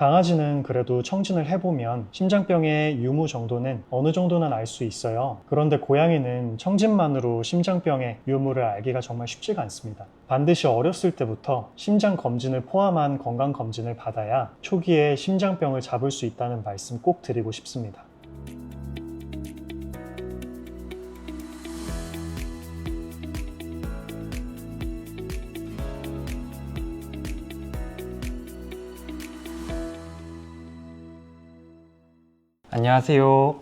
강아지는 그래도 청진을 해보면 심장병의 유무 정도는 어느 정도는 알 수 있어요. 그런데 고양이는 청진만으로 심장병의 유무를 알기가 정말 쉽지가 않습니다. 반드시 어렸을 때부터 심장 검진을 포함한 건강 검진을 받아야 초기에 심장병을 잡을 수 있다는 말씀 꼭 드리고 싶습니다. 안녕하세요.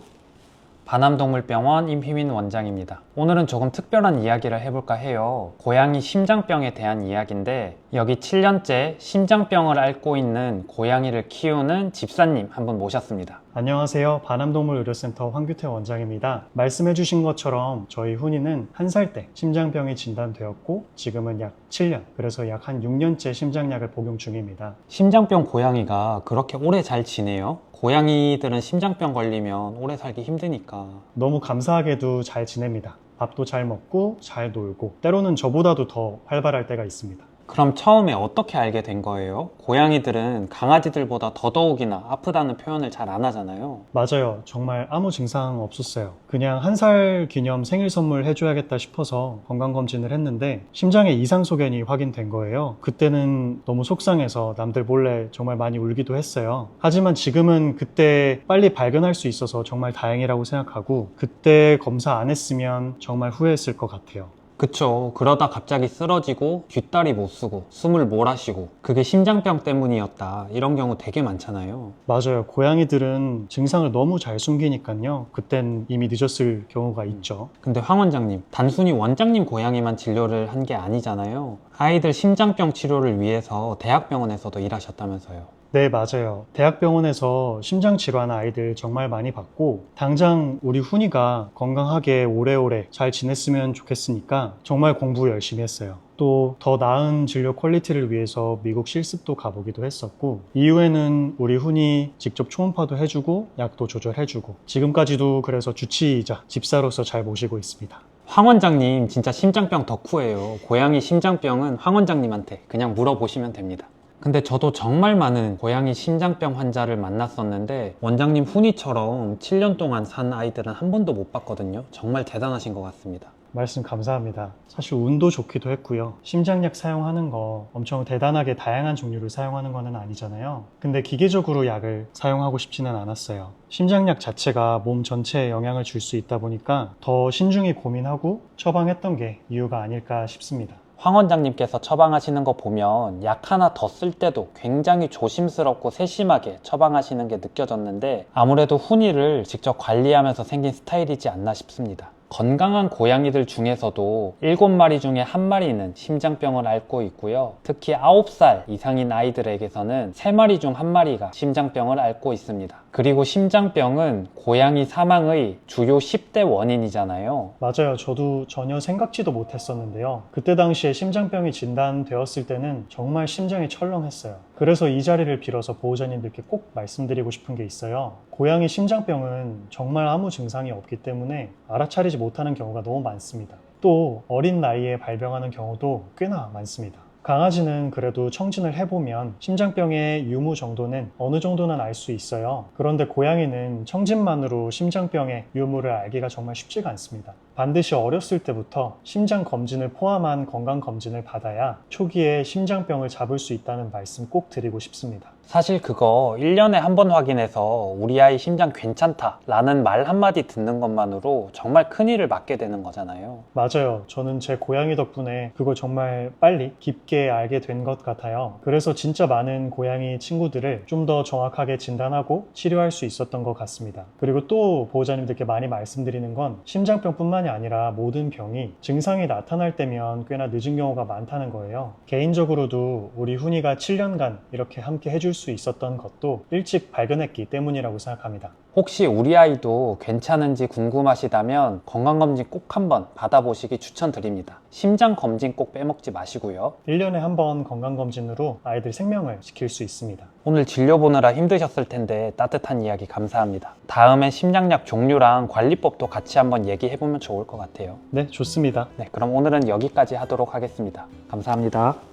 반암동물병원 임희민 원장입니다. 오늘은 조금 특별한 이야기를 해볼까 해요. 고양이 심장병에 대한 이야기인데 여기 7년째 심장병을 앓고 있는 고양이를 키우는 집사님 한분 모셨습니다. 안녕하세요. 반암동물 의료센터 황규태 원장입니다. 말씀해주신 것처럼 저희 훈이는 한 살 때 심장병이 진단되었고 지금은 약 7년, 그래서 약 한 6년째 심장약을 복용 중입니다. 심장병 고양이가 그렇게 오래 잘 지내요? 고양이들은 심장병 걸리면 오래 살기 힘드니까. 너무 감사하게도 잘 지냅니다. 밥도 잘 먹고 잘 놀고 때로는 저보다도 더 활발할 때가 있습니다. 그럼 처음에 어떻게 알게 된 거예요? 고양이들은 강아지들보다 더더욱이나 아프다는 표현을 잘 안 하잖아요. 맞아요. 정말 아무 증상 없었어요. 그냥 한 살 기념 생일 선물 해줘야겠다 싶어서 건강검진을 했는데 심장에 이상 소견이 확인된 거예요. 그때는 너무 속상해서 남들 몰래 정말 많이 울기도 했어요. 하지만 지금은 그때 빨리 발견할 수 있어서 정말 다행이라고 생각하고 그때 검사 안 했으면 정말 후회했을 것 같아요. 그쵸. 그러다 갑자기 쓰러지고 뒷다리 못 쓰고 숨을 몰아쉬고 그게 심장병 때문이었다. 이런 경우 되게 많잖아요. 맞아요. 고양이들은 증상을 너무 잘 숨기니까요. 그땐 이미 늦었을 경우가 있죠. 근데 황 원장님, 단순히 원장님 고양이만 진료를 한 게 아니잖아요. 아이들 심장병 치료를 위해서 대학병원에서도 일하셨다면서요. 네, 맞아요. 대학병원에서 심장질환 아이들 정말 많이 봤고, 당장 우리 훈이가 건강하게 오래오래 잘 지냈으면 좋겠으니까 정말 공부 열심히 했어요. 또 더 나은 진료 퀄리티를 위해서 미국 실습도 가보기도 했었고, 이후에는 우리 훈이 직접 초음파도 해주고, 약도 조절해주고, 지금까지도 그래서 주치의이자 집사로서 잘 모시고 있습니다. 황 원장님 진짜 심장병 덕후예요. 고양이 심장병은 황 원장님한테 그냥 물어보시면 됩니다. 근데 저도 정말 많은 고양이 심장병 환자를 만났었는데 원장님 훈이처럼 7년 동안 산 아이들은 한 번도 못 봤거든요. 정말 대단하신 것 같습니다. 말씀 감사합니다. 사실 운도 좋기도 했고요. 심장약 사용하는 거 엄청 대단하게 다양한 종류를 사용하는 거는 아니잖아요. 근데 기계적으로 약을 사용하고 싶지는 않았어요. 심장약 자체가 몸 전체에 영향을 줄 수 있다 보니까 더 신중히 고민하고 처방했던 게 이유가 아닐까 싶습니다. 황 원장님께서 처방하시는 거 보면 약 하나 더 쓸 때도 굉장히 조심스럽고 세심하게 처방하시는 게 느껴졌는데 아무래도 훈이를 직접 관리하면서 생긴 스타일이지 않나 싶습니다. 건강한 고양이들 중에서도 7마리 중에 한 마리는 심장병을 앓고 있고요. 특히 9살 이상인 아이들에게서는 3마리 중 한 마리가 심장병을 앓고 있습니다. 그리고 심장병은 고양이 사망의 주요 10대 원인이잖아요. 맞아요. 저도 전혀 생각지도 못했었는데요. 그때 당시에 심장병이 진단되었을 때는 정말 심장이 철렁했어요. 그래서 이 자리를 빌어서 보호자님들께 꼭 말씀드리고 싶은 게 있어요. 고양이 심장병은 정말 아무 증상이 없기 때문에 알아차리지 못하는 경우가 너무 많습니다. 또 어린 나이에 발병하는 경우도 꽤나 많습니다. 강아지는 그래도 청진을 해보면 심장병의 유무 정도는 어느 정도는 알 수 있어요. 그런데 고양이는 청진만으로 심장병의 유무를 알기가 정말 쉽지가 않습니다. 반드시 어렸을 때부터 심장 검진을 포함한 건강 검진을 받아야 초기에 심장병을 잡을 수 있다는 말씀 꼭 드리고 싶습니다. 사실 그거 1년에 한 번 확인해서 우리 아이 심장 괜찮다 라는 말 한마디 듣는 것만으로 정말 큰일을 맞게 되는 거잖아요. 맞아요. 저는 제 고양이 덕분에 그걸 정말 빨리 깊게 알게 된 것 같아요. 그래서 진짜 많은 고양이 친구들을 좀 더 정확하게 진단하고 치료할 수 있었던 것 같습니다. 그리고 또 보호자님들께 많이 말씀드리는 건 심장병뿐만이 아니라 모든 병이 증상이 나타날 때면 꽤나 늦은 경우가 많다는 거예요. 개인적으로도 우리 훈이가 7년간 이렇게 함께 해줄 수 있었던 것도 일찍 발견했기 때문이라고 생각합니다. 혹시 우리 아이도 괜찮은지 궁금하시다면 건강검진 꼭 한번 받아보시기 추천드립니다. 심장 검진 꼭 빼먹지 마시고요. 1년에 한 번 건강검진으로 아이들 생명을 지킬 수 있습니다. 오늘 진료 보느라 힘드셨을 텐데 따뜻한 이야기 감사합니다. 다음엔 심장약 종류랑 관리법도 같이 한번 얘기해보면 좋을 것 같아요. 네, 좋습니다. 네, 그럼 오늘은 여기까지 하도록 하겠습니다. 감사합니다.